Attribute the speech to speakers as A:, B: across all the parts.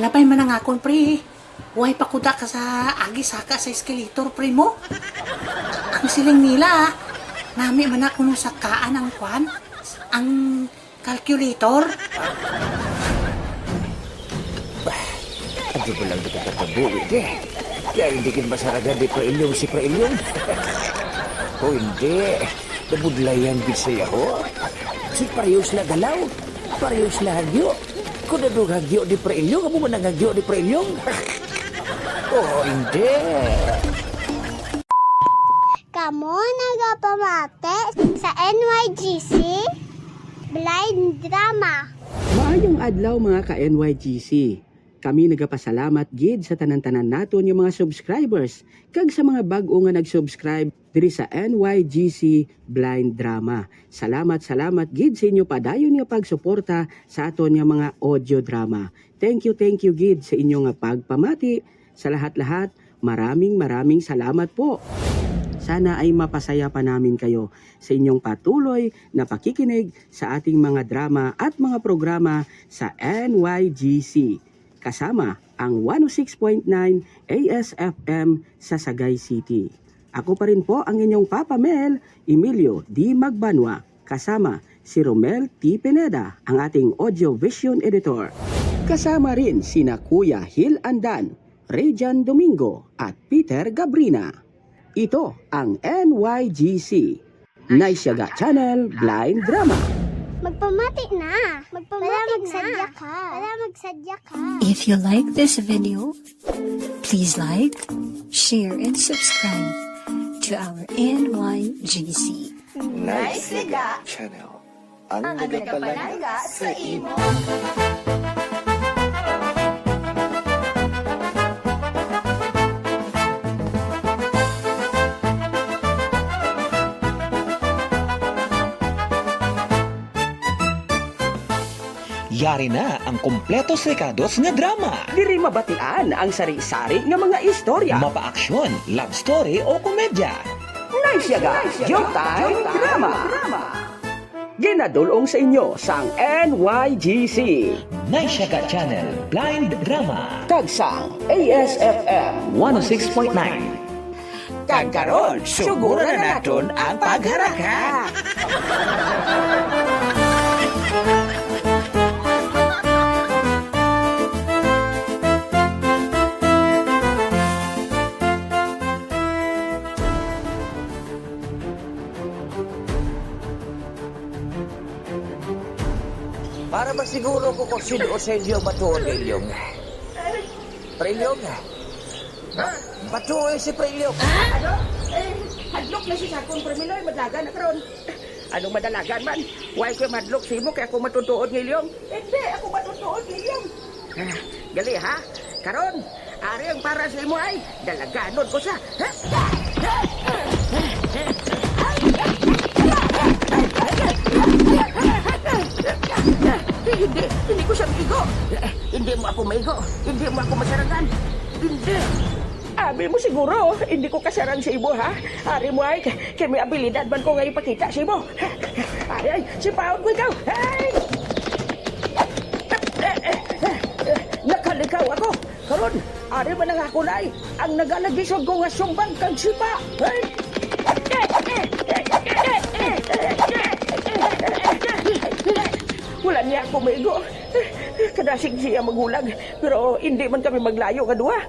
A: Labay man ang akon, pre. Huwag pa kuda ka sa agi saka sa escalator, pre mo. Ang siling nila. Nami man ako nung sakaan ang kwan, ang calculator.
B: Ano ba lang kita katabuhi, de? Kaya hindi kin masaragan di prailyong si prailyong. o hindi. Nabudlayan gid sa ho. Si parehos na galaw. Parehos na hagyo. Kung nadug hagyo di prailyong, amo man ang hagyo di prailyong. oh, hindi.
C: Kamo nagapamate sa NYGC Blind Drama.
D: Maayong adlaw mga ka-NYGC. Kami nagapasalamat gid sa tanan-tanan naton yung mga subscribers kag sa mga bag-o nga nag-subscribe diri sa NYGC Blind Drama. Salamat salamat gid sa inyo padayon nga pagsuporta sa aton nga mga audio drama. Thank you thank you gid sa inyo nga pagpamati. Sa lahat-lahat, maraming maraming salamat po. Sana ay mapasaya pa namin kayo sa inyong patuloy na pakikinig sa ating mga drama at mga programa sa NYGC. Kasama ang 106.9 ASFM sa Sagay City. Ako pa rin po ang inyong Papa Mel, Emilio D. Magbanwa. Kasama si Romel T. Pineda, ang ating audio vision editor. Kasama rin sina Kuya Hil Andan, Rejan Domingo at Peter Gabrina. Ito ang NYGC, Naisyaga Channel Blind Drama.
C: Magpamati na. Magpamati Para magsadya ka. Para magsadya ka.
E: If you like this video, please like, share, and subscribe to our NYGC.
B: Channel. Ang nagapalaga sa imo.
F: Yari na ang kompletos rekados nga drama.
D: Diri mabatian ang sari-sari nga mga istorya.
F: Mapa-aksyon, love story o komedya.
D: Naisyaga Showtime Drama. Ginadulong sa inyo sang NYGC.
F: Naisyaga Channel Blind Drama.
D: Tagsang ASFM
F: 106.9
D: Kagkaroon,
F: suguro na naton ang pagharaka.
B: siguro ko kung sino sa inyo batuon ilyong? Prailyong? Batuon si Prailyong.
G: Hadlok na si Sakon Premiloy, madlagan na karon. Anong madalagan man? Why ko madlok si mo kaya ako matutuod ngiliyong? Hindi, ako matutuod ngiliyong. Ah, gali ha? Karon, ari ang para sa imo ay dalaganon ko siya. Ha? Hindi, ko siya maigo. Hindi mo ako maigo. Hindi mo ako masarangan. Hindi. Abi mo siguro, hindi ko kasarang sa ibo, ha? Ari mo ay, kaya may abilidad man ko ngayon ipakita sa ibo. Ay, ay, si Paon ko ikaw. Ay! Nakalikaw ako. Karon, ari man ang ako na ay, ang nagalagisod ko nga sumbang kang sipa. Ay! Maigo. Kadasig siya magulag. Pero hindi man kami maglayo nga duha.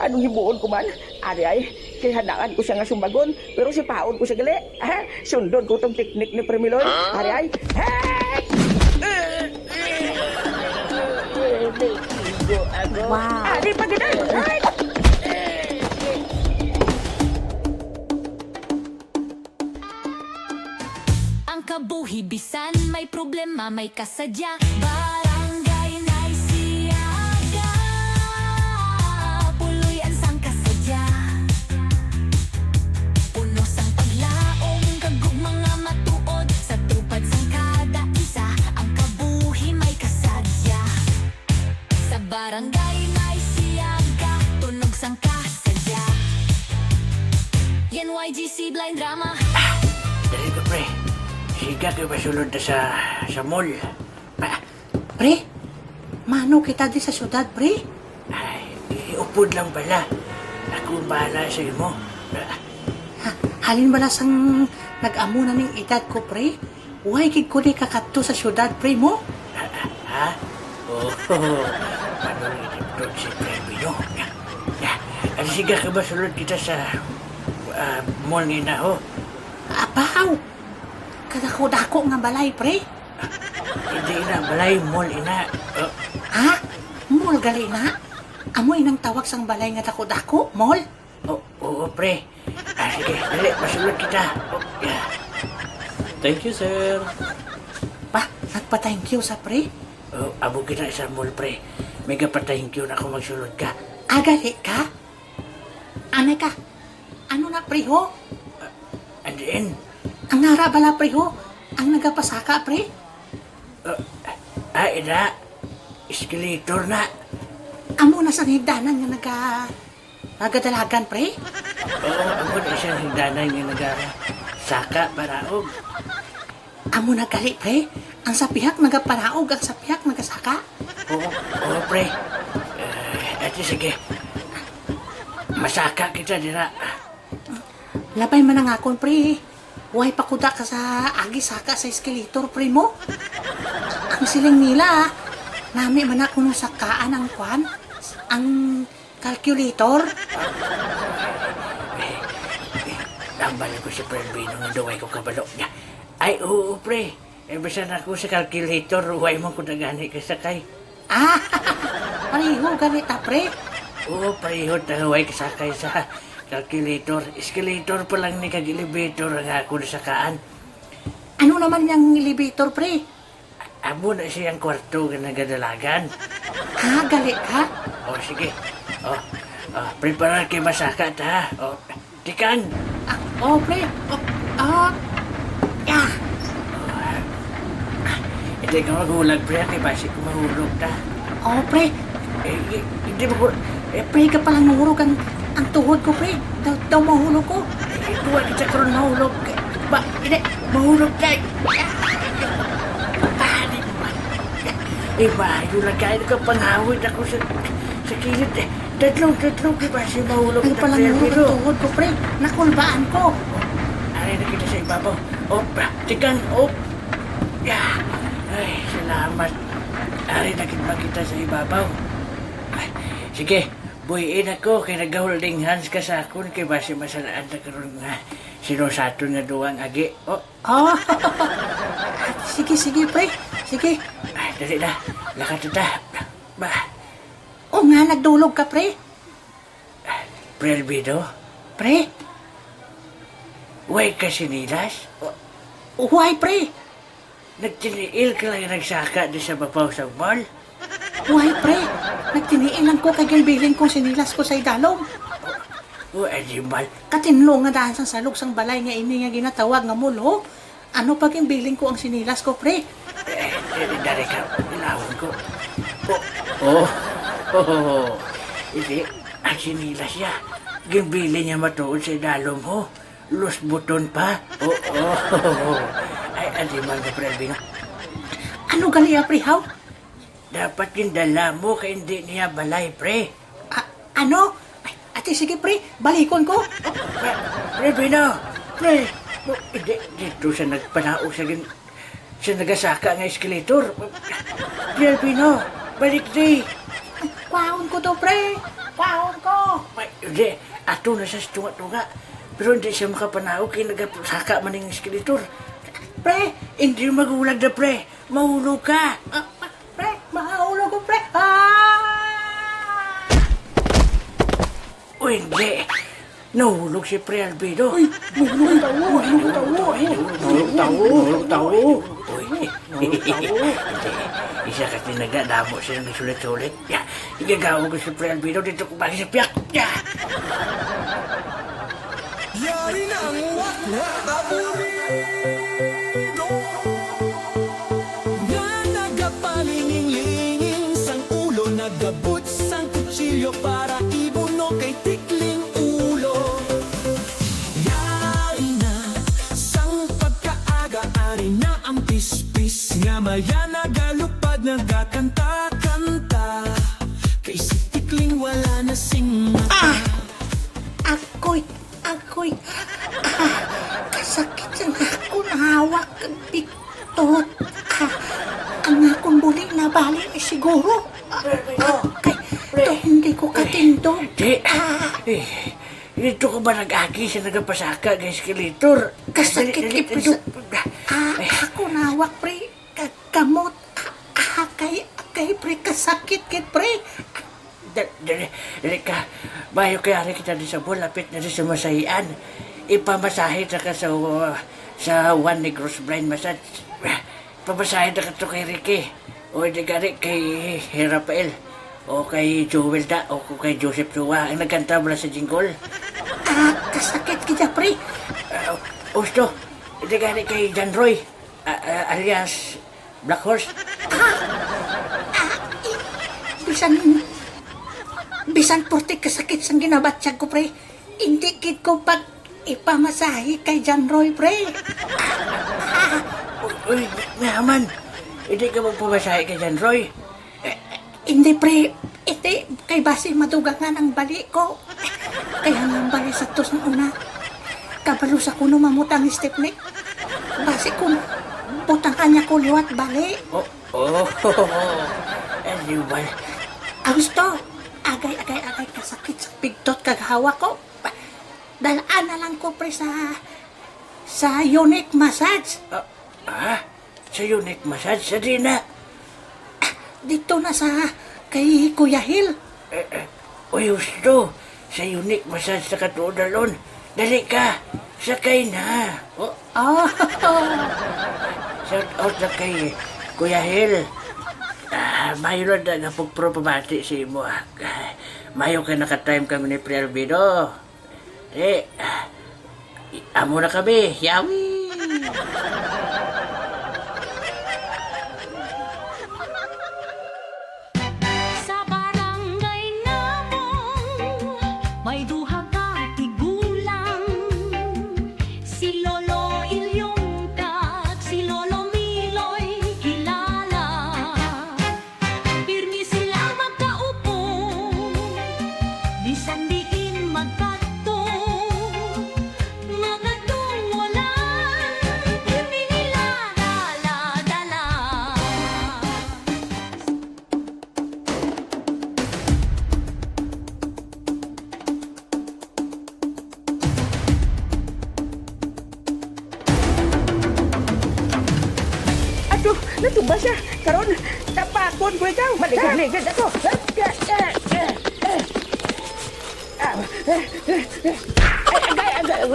G: Anong himuon ko man? Ari ay, kay hanaan ko siya nga sumbagon. Pero si paon ko siya gali. Sundon ko tong teknik ni Premiloy. Ari ay, hey!
E: Wow!
G: Ari pa ginan! Ay!
H: Ang kabuhi bisan may problema may kasadya. Barangay na siyaga Puloy ang sang kasadya Puno sang paglaong kagug mga matuod Sa tupad sang kada isa Ang kabuhi may kasadya. Sa barangay na siyaga Tunog sang kasadya. NYGC Blind Drama
G: ka ba sulod na sa, sa mall?
A: Pre, mano kita di sa syudad, pre.
B: Ay, iupod lang pala. Ako bahala sa imo.
A: Ha, halin bala sang nag-amo na edad ko, pre. Uy, gid ko di kakadto sa syudad, pre mo.
B: Ha? Oo. Oh, paano nitiptod si Premino? Ya, ya. Ano siga ka ba sulod kita sa ah, mall ngayon na ho?
A: Apaw! Kadako-dako nga balay, pre.
B: Hindi na, balay mall ina. Oh,
A: Ha? Mall gali na? Amoy nang tawag sang balay nga dako-dako, mall?
B: oh, oo, pre. Ah, sige, dali, masulod kita. Oh, ya.
I: Thank you, sir.
A: Pa, nagpa-thank you sa pre.
B: Oh, abo kita sa mall, pre. May kapatahing na ako magsulod ka.
A: Agali ka? Anay ka? Ano na, pre, ho?
B: And then,
A: Ang nara bala, pre, ho? Ang nagapasaka, pre?
B: ah, ina, escalator na.
A: Amo na sa higdanan nga naga... Nagadalagan, pre?
B: Oo, ako na isang higdanan nga naga saka para og.
A: Amo na gali, pre? Ang sapihak nagaparaog, ang sapihak nagasaka?
B: Oo, oo, pre. Uh, ati sige. Masaka kita dira.
A: Labay man ang akon, pre. Huwag pakuda ka sa agi saka sa eskalator, pre mo. Ang siling nila, nami man ako nung sakaan ang kwan, ang calculator.
B: Tambal ko si Prelvino nga duway ko kabalo niya. Ay, oo, pre. Eh, basta na ako sa calculator, huwag mo ko nagani ka sakay.
A: Ah, pareho ganita, pre.
B: Oo, pareho huwag kasakay sa calculator. Escalator pa lang ni kag-elevator ang ako nasakaan.
A: Ano naman yung elevator, pre?
B: Amo na siyang kwarto nga nagadalagan.
A: Ha, gali ka?
B: O, sige. O, o prepare kay masaka ta. O, tikan.
A: Ah, oh, pre. Oh, ah, ah.
B: Hindi ka maghulag, pre. Kay basi ko mahulog ta.
A: Oh, pre.
B: Eh, eh, hindi mo.
A: Eh, pre ka palang nahurog ang, ang tuhod ko, pre. Daw, daw mahulog ko.
B: Duwa kita karon mahulog. Ba, hindi. Mahulog ka. Paano naman? Eh, bayo lang kayo ka panghawid ako sa... sa kilid eh. Tatlong, tatlong, mahulog
A: Ay,
B: ta,
A: palang
B: pre,
A: nahurog
B: pero-
A: ang tuhod ko, pre. Nakulbaan ko.
B: Ay, na kita sa ibabaw. Op, tikan, op. Ya. Ay, salamat. Ari na kita kita sa ibabaw. Ay, sige, buhiin ako kay nag-holding hands ka sa akon kay basi masalaan na karon nga sinusato nga duwang agi. Oh,
A: Oh, sige, sige, pre. Sige.
B: ay, dali na. Lakat ta. Ba,
A: O nga, nagdulog ka, pre.
B: Prelbido,
A: Pre,
B: way ka sinilas?
A: Uhuay, pre.
B: nagtiniil ka lang nagsaka di sa babaw sa mall?
A: Uhuay, pre. Nagtiniilan ko kay gilbilin kong sinilas ko sa idalong.
B: O, animal.
A: Katinlo nga dahil sa salog sang balay nga ini nga ginatawag nga mulo. Ano pag bilin ko ang sinilas ko, pre?
B: Eh, eh, dari ka, ilawan ko. Oh, oh, oh, Hindi, ang sinila siya. Gimbili niya matuod sa idalom mo. Los buton pa. Oh, oh, oh. Ay, animal na prelbino.
A: Ano gali, pre, how?
B: Dapat yung dala mo kaya hindi niya balay, pre.
A: Ah, ano? Ay, ate, sige, pre. Balikon ko.
B: Pre, prelbino, pre. Oh, hindi, dito siya nagpanaog sa gin... Sa nagasaka ng eskalator. Prelbino, balik di.
A: Kwaon ko to, pre. Kwaon ko.
B: Ay, hindi. Ato na sa tunga-tunga. Pero hindi siya makapanaw kaya nagasaka man ng eskalator. Pre, hindi magulag na pre. Mahulog ka.
A: Pre, mahaulo ko, pre. Ah!
B: O hindi. Nahulog si Pre Albedo.
A: Mahulog tawo, mahulog tawo.
B: Nahulog tao. Nahulog tao. Uy, nahulog tao. Isa ka tinagadamo siya ng sulit-sulit. Ya, igagawa ko si Pre Albedo dito kung bakit sa piyak. Ya.
J: Nga
B: ba nag-agi sa nagapasaka ng eskalator?
A: Kasakit ipido. ako nawak, pre. Kagamot. Ah, kay, kay, pre, kasakit, kay, pre.
B: Dali, dali, ka. Bayo kaya rin kita di sa buwan, lapit na di sa masahian. Ipamasahe na ka sa, uh, sa One Negros Blind Massage. Pamasahe na ka to kay Ricky. O hindi ka rin kay Rafael. O kay Joel da. O kay Joseph Chua. Ang nagkanta mo na sa jingle.
A: Ah, kasakit kita, pre.
B: Uh, Usto, rin kay John Roy. ah, ah, alias Black Horse.
A: Bisan, bisan porte kasakit sang ginabatsag ko, pre. Hindi kit ko pag ipamasahe kay John Roy, pre.
B: Uy, naman. Hindi ka magpamasahe kay John Roy.
A: Hindi, pre. Hindi, kay base madugangan ang bali ko. Kaya nga bali sa tos ng una. Kabalo sa kuno mamutang ni Stepnik. Base kung butang kanya ko liwat bali.
B: Oh, oh, oh, oh. Ano ba?
A: Gusto, agay-agay-agay kasakit sa pigtot kaghawa ko. Dalaan na lang ko, pre, sa sa unique massage.
B: Ah, ah, sa unique massage sa Dina.
A: Dito na sa kay Kuya Hill.
B: Eh, eh, uy. Sa unique massage sa katudalon. Dali ka. Sakay na. Oh,
A: Oh,
B: shout out na kay Kuya Hill. Ah, mayo na na pagpro pabati sa imo. ah. Ah, Mayo ka naka-time kami ni Pre Albedo. Eh, ah, amo na kami. Yawi!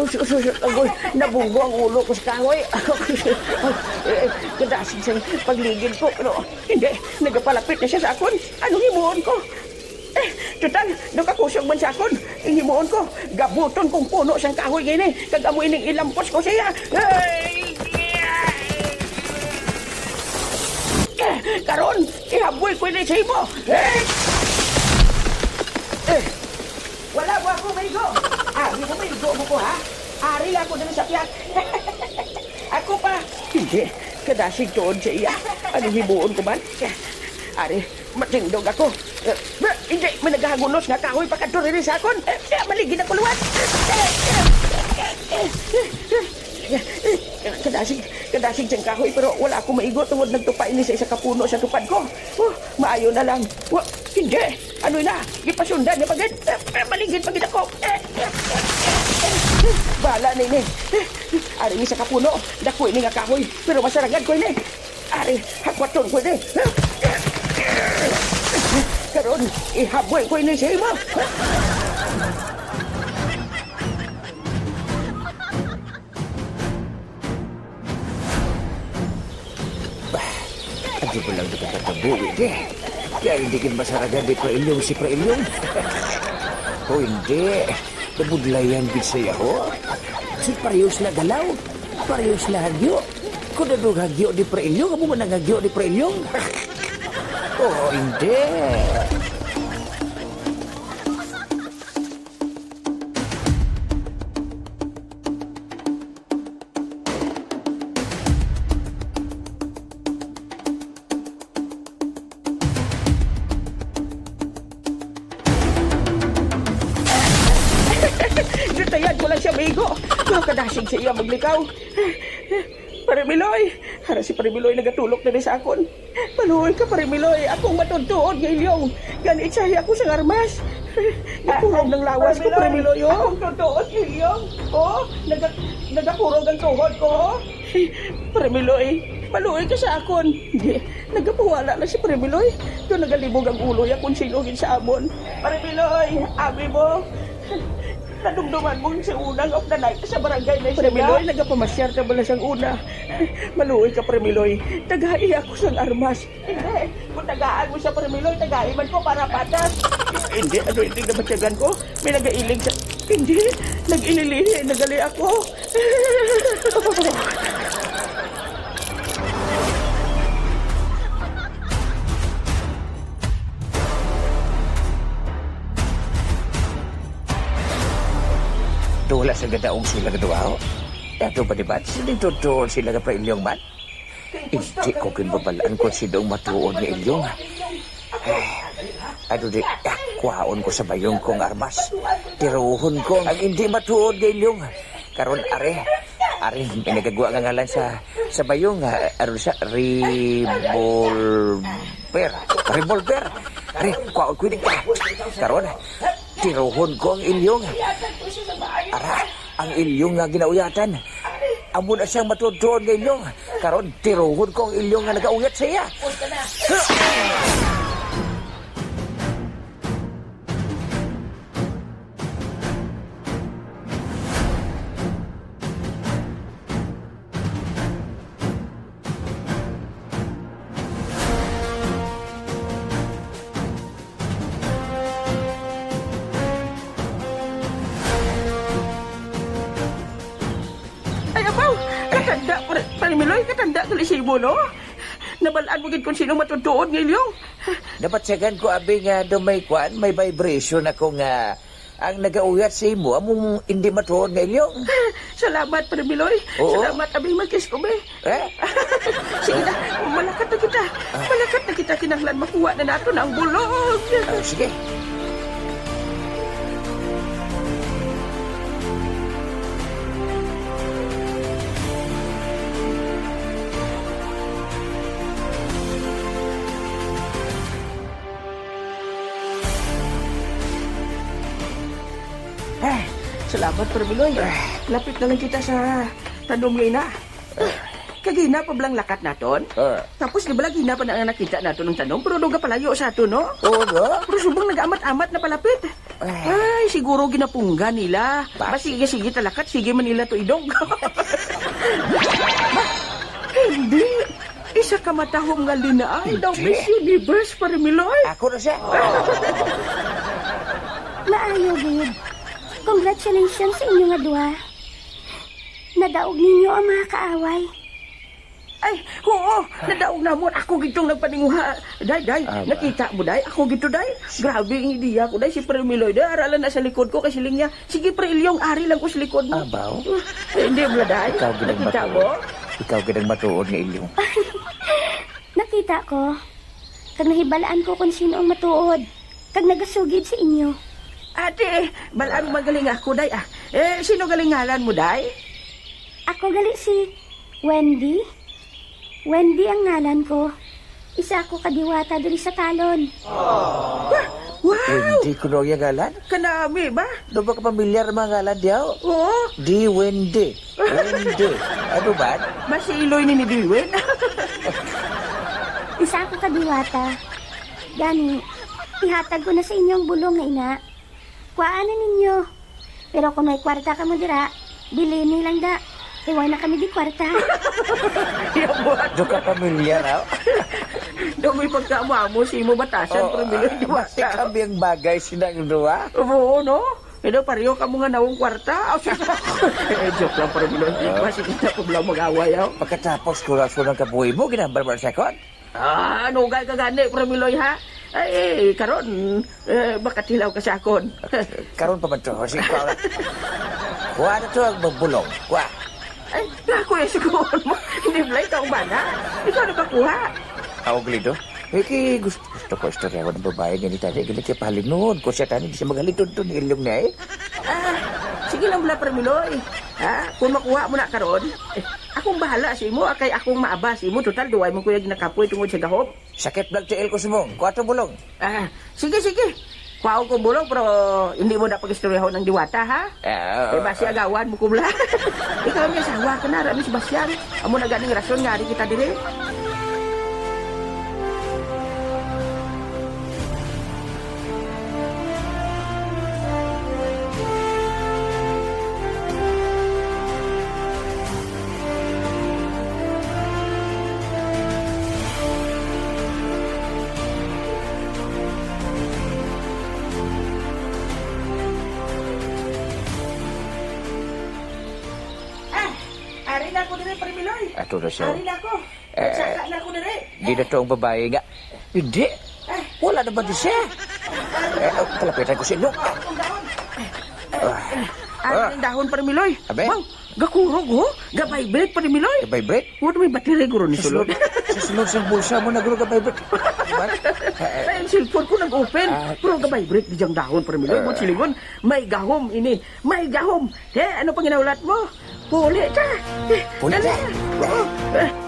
G: Sus- agay. Nabunggo ang ulo ko sa kahoy. Kadasig sa pagligid ko. Pero hindi, nagapalapit na siya sa akon. Anong himuon ko? Eh, total, nakakusog man sa akon. Ihimuon ko, gabuton kong puno siyang kahoy gini. Kagamoy ning ilampos ko siya. Ay, karon ihaboy ko ni sa imo. Eh! Eh, wala mo ako maigo. Ah, hindi mo maigo mo ko ha? Ari lang ako dito sa tiyak. ako pa. Hindi, kadasig tuon sa iya. Ano hibuon ko man? Eh, Ari, matindog ako. Eh, hindi, may naghahagunos nga kahoy pa kadto rin sa akon. Eh, eh, maligid ako luwat. Eh, eh, eh, eh, eh, eh, kadasig siyang kahoy pero wala akong maigo tungod nagtupay ni sa isa kapuno sa tupad ko. Oh, maayo na lang. Wa, hindi. Ano na? Ipasundan niya pagid. Eh, eh, maligid pagid ako. Bala ni ni. Eh, Ari ni sa kapuno. Dakoy ni nga kahoy. Pero masaragad ko ni. Ari, hakwaton ko ni. Eh, eh. Karon, ihaboy ko ni sa imo.
B: Katabuwi di. Kaya hindi kin masaragan di Prailyong si Prailyong. o hindi. Nabudlayan gid sa yaho. Si parehos na galaw. Parehos na hagyo. Kung nadug hagyo di Prailyong, amo man ang hagyo di Prailyong. oh, hindi.
G: Siya, Migo. Mga kadasig sa iya maglikaw. Parimiloy! Hara si Parimiloy nagatulok na sa akon. Paluoy ka, Parimiloy. Akong matuntuon, Gilyong. Ganit siya ako sa armas. Nakurog ng lawas ko, Parimiloy, oh. Akong tuntuon, Gilyong. Oh, naga, nagakurog ang tuhod ko, oh. Parimiloy, paluoy ka sa akon. Hindi, nagapuwala na si Parimiloy. Doon nagalibog ang ulo yakong sinugin sa amon. Parimiloy, abi mo. Nadumduman mo sa unang of the night sa barangay na Premiloy, nagapamasyar ka bala siyang una. Maluoy ka, Premiloy. Tagai ako sa armas. Hindi. Kung tagaan mo sa Premiloy, tagai man ko para patas. Hindi, ano hindi na matyagan ko? May nagailing sa... Hindi. Nag-inilihi. Nagali ako.
K: sa gadaong sila gaduaw. Dato ba diba? Sining tutuon sila ka pa ilyong man? Hindi ko kinbabalaan kung sinong matuon ni ilyong. Ano di, ah, kuhaon ko sa bayong kong armas. Tiruhon ko ang hindi matuon ni ilyong. Karon are, are, may nagagawa nga ngalan sa sa bayong. ah, Ano siya? Revolver. Revolver. Are, kuhaon ko yun. Karon, tiruhon ko ang ilyong. Ara, ang ilyong nga ginauyatan. Amo na siyang matutuon ng ilyong. Karon, tiruhon ko ang ilyong nga nagauyat sa iya.
G: Ay, Par- Parimiloy, katanda ka lisibo, no? Nabalaan mo gid kung sino matutuon ngayon.
K: Napatsagan ko abi nga do may kwan, may vibration ako nga ang nagauyat sa imo among hindi matuon ng ilyong.
G: Salamat, Parimiloy.
K: Oo.
G: Salamat, abing magkis ko, be.
K: Eh?
G: Sige na, malakat na kita. Malakat na kita kinahanglan makuha na nato na ang bulog.
K: Ah, sige.
G: Salamat, Parimiloy. Lapit na lang kita sa tanom ngayon na. Kagina pa blang lakat naton?
K: Ah.
G: Tapos di ba lagi na pa na nakita nato ng tanom? Pero doon ka palayo sa ato, no?
K: Oo, no?
G: Pero subang nag-amat-amat na palapit. Ay, siguro ginapungga nila.
K: Ba?
G: Ba, sige, sige, talakat. Sige man nila to idog. Hindi. Isa ka matahong nga linaay daw. Miss Universe, Parimiloy.
K: Ako na siya.
C: Maayo, gid. Congratulations sa inyo nga duha. Nadaog ninyo ang mga kaaway.
G: Ay, oo, nadaog na mo. Ako gitong nagpaninguha. Day, day,
K: Aba.
G: nakita mo, day. Ako gito, day. Grabe ang ideya ko, day. Si Parimiloy, day. Aralan na sa likod ko kasi niya. Sige, pre, ilyong ari lang ko sa likod mo.
K: Abaw.
G: Eh, Hindi mo, day.
K: Ikaw ginang
G: Nakita mo?
K: Ikaw ginang matuon ng ilyong.
C: Nakita ko. Kag nahibalaan ko kung sino ang matuod. Kag nagasugid sa inyo.
G: Ate, balaan magaling ako, day. Ah. Eh, sino galingalan mo, day?
C: Ako gali si Wendy. Wendy ang ngalan ko. Isa ako kadiwata diri sa talon.
G: Wow!
K: Hindi ko na yung ngalan.
G: Kanami ba?
K: Do ba ka pamilyar mga ngalan diyaw?
G: Oo.
K: Di Wendy. Wendy. Ano ba?
G: Masiloy ni ni Dilwin.
C: Isa ako kadiwata. Gani, ihatag ko na sa inyo ang bulong nga ina. Kuaanan ninyo. Pero kung may kwarta ka mo dira, bilhin lang da. Iwan na kami di kwarta.
K: Do ka pamilyar, ha?
G: Dumi pagkaamo si mo batasan pero bilo di
K: Basta kami ang bagay sinang dua.
G: Oo, no? Pero pareho ka mo nga nawong kwarta. Eh, joke lang pero bilo. Basi kita ko lang mag-away.
K: Pagkatapos ko raso ng kabuhi mo, ginambar sa kon.
G: Ah, ano gay ka gani, Premiloy, ha? Ay, eh, karon, eh, baka tilaw ka sa akon.
K: Karon pa man to, si Kuwa. Kuwa na to ang magbulong. Kuwa.
G: Ay, ako eh, siguro mo. Hindi ba ikaw ang bana? Ikaw nakakuha.
K: Ako glido. Eh, ki gusto, gusto ko istorya ko ng babae ganit tadi. Ganit siya palingon. Kung siya tani, di siya magalitod to ni ilong niya eh.
G: Ah, sige lang bala, Premiloy. Ha? Kung makuha mo na karon, eh, akong bahala si imo, kay akong maaba si imo. Total, duway mo kuya ginakapoy tungod sa gahom.
B: Sakit blag tiil ko sumong. Kuwato bulong.
G: Ah, sige, sige. Kuhaw ko bulong, pero hindi mo na pag-istoryahon ng diwata, ha?
B: Ah,
G: Eh, basi agawan mo kumla. Ikaw niya, sawa ka na, Rami Sebastian. Amo na ganing rason, nga rin kita dire. Na
B: siya.
G: Ari na.
B: Eh,
G: Saka na ako dire.
B: Di na to ang babae nga. Hindi. Wala naman din siya. Eh, oh, kalapitan ko si Luke.
G: Ari ng dahon, Parimiloy.
B: Abe?
G: Wow, gakurog, ho? Ga-vibrate, Parimiloy.
B: Vibrate?
G: Huwag may battery guro ni sulod.
B: Sa sunod sa bulsa mo nagro ka vibrate. Diba? Eh,
G: Ay, ang cellphone ko nag-open.
B: Ah.
G: Pero ga-vibrate di diyang dahon, Parimiloy. Mo silingon, may gahom ini. May gahom. Eh, ano pang ginaulat mo? Puli ka. Eh,
B: Puli
G: dali.
B: ka?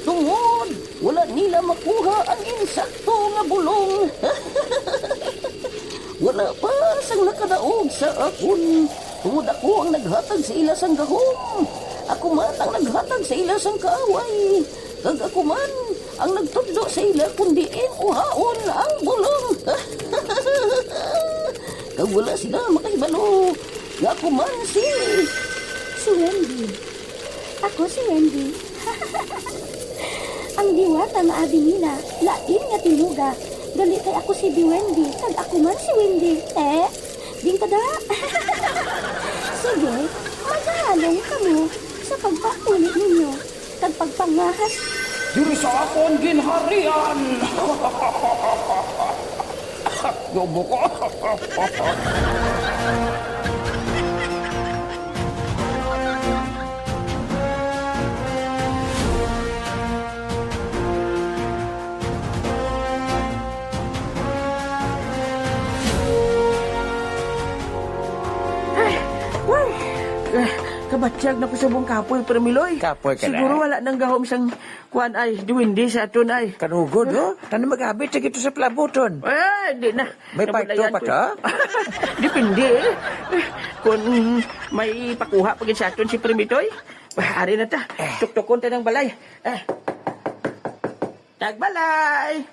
L: Tungod, wala nila makuha ang insakto nga bulong. wala pa sang nakadaog sa akon. Tungod ako ang naghatag sa ila sang gahom. Ako man ang naghatag sa ila sang kaaway. Kag ako man ang nagtudlo sa ila kundi uhaon ang bulong. Kag wala sila makahibalo. Nga ako man si...
C: Si Wendy. Ako si Wendy. Ang diwata nga abi nila, lain nga tinuga. Dali kay ako si Di Wendy, kag ako man si Wendy. Eh, ding kada. Sige, maghalong kamo sa pagpakuli ninyo. Kag pagpangahas
J: Diri sa akon ginharian. Gobo ko.
G: Eh, kabatyag na ko sa buong kapoy, Parimiloy.
B: Kapoy ka na.
G: Siguro wala nang gahom sang kuan ay, duwindi sa aton ay.
B: Kanugod, no? Tano maghabit sa gito sa plabuton.
G: Eh, di na.
B: May
G: Nabulayan
B: pa ka?
G: Depende eh. Eh, Kung may pakuha pagin sa aton si Primitoy, ari na ta. Tuktukon ta ng balay. Eh. Tagbalay!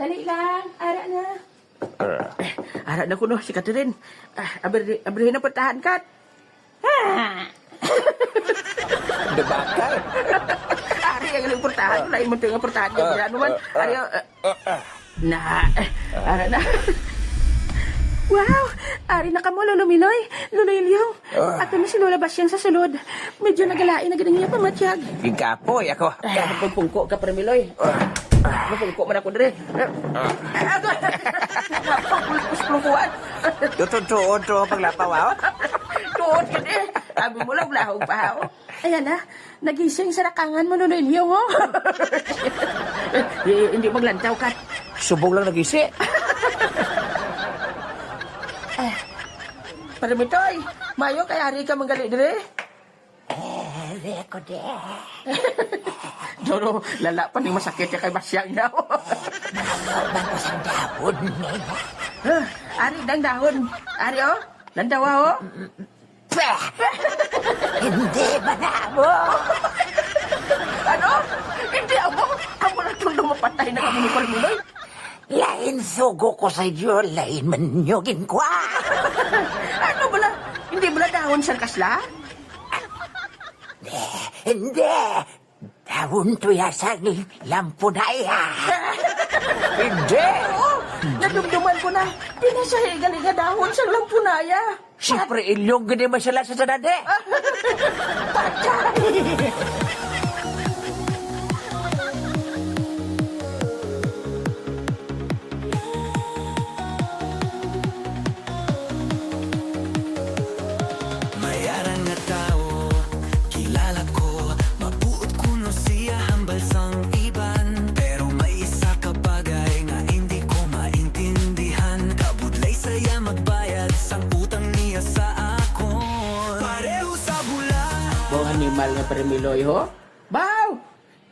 C: Dali lang, ara na.
G: Eh, ara na kuno si Catherine. Ah, abri, abrihin na patahan kat.
B: Dabakal.
G: Ari ang ilang portahan. Lain mo ito yung portahan. Yung ano man. Ari, uh, na, ara na. Wow! Ari na ka mo, Lolo Minoy. Lolo Ilyong. Ato na si Lola Basyang sa sulod. Medyo nagalain na ganang niya pamatyag.
B: Yung kapoy ako.
G: Ay, pagpungko ka, Premiloy. Pagpungko man ako dire. Pagpungkuan.
B: Tututuon to paglapaw, ha?
G: Tuot ka di. Sabi mo lang, lahog pa ako. Ayan na, nagising sa rakangan mo, Lolo Ilyong, oh. Eh, Hindi maglantaw ka.
B: Subong lang nagisi.
G: Paramitoy, mayo kay ari ka manggali dire.
C: Eh, ko de.
G: Doro, lala pa ni masakit kay Basyang daw.
C: Bang ko sa dahon.
G: Ah, ari dang dahon. Ari oh, landawa oh.
C: Hindi mo?
G: Ano? Hindi ako. Ako na tulong mapatay na kami ni Parmiloy.
C: Lain sugo ko sa iyo, lain manyugin ko.
G: Ano bala? Hindi bala dahon sa kasla?
C: Hindi. Dahon tuya sa lampo na iya.
K: Hindi!
G: Oo, nadumduman ko na. Pinasahigaling nga dahon sa lampunaya.
K: Si Preilyong gani masala sa tanade.
M: Mayarang
G: Animal nga premiloy ho. Baw!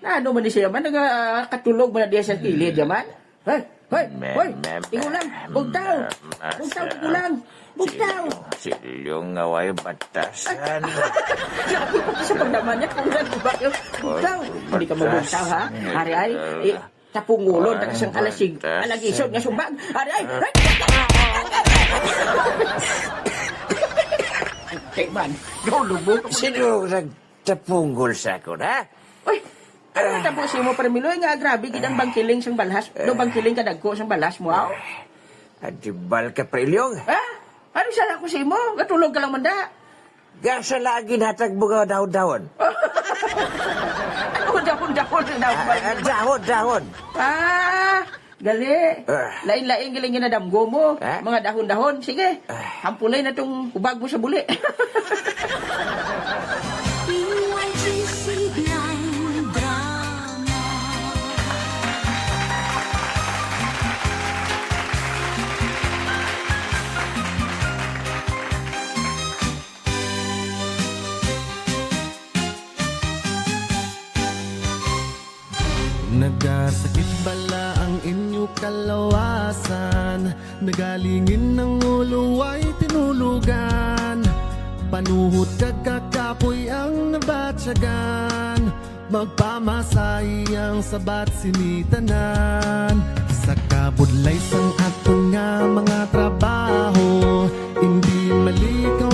G: Na ano man di siya man, nagkatulog man na diya sa kilid yaman. Hoy, hoy, hoy, tigulang, bugtaw, bugtaw, tigulang, bugtaw.
K: Silyong ngaway batasan.
G: Pa sa pagdaman niya kung saan ba yung bugtaw. Hindi ka mabugtaw ha, hari ay, eh, tapungulon, takasang alasig, alagisod nga sumbag, hari ay, ay, Kay man, lulubog.
K: Sino nagtapunggol sa akon, ha?
G: Uy, ano nga tapos mo premiloy nga grabe gid ang bangkiling sang balas. Do bangkiling ka dagko sang balas mo. aw.
K: Adibal ka, Preilyong.
G: Ha? Ano sana ko si mo? Gatulog ka lang manda.
K: Gasa lagi natag mga dahon-dahon.
G: Ano dahon-dahon na?
K: Ah, Dahon-dahon.
G: Ah, gali.
K: Ah.
G: Lain-lain giling ginadamgo mo.
K: Ah.
G: Mga dahon-dahon. Sige, hampulay na tong hubag mo sa buli.
N: Nagasakit bala ang inyo kalawasan. Nagalingin ng ulo ay tinulugan. Panuhot kagkakapoy ang nabatsagan. Magpamasahi ang sabat sinitanan. Sa kabudlay sang ato nga mga trabaho. Hindi malikaw ang nagsa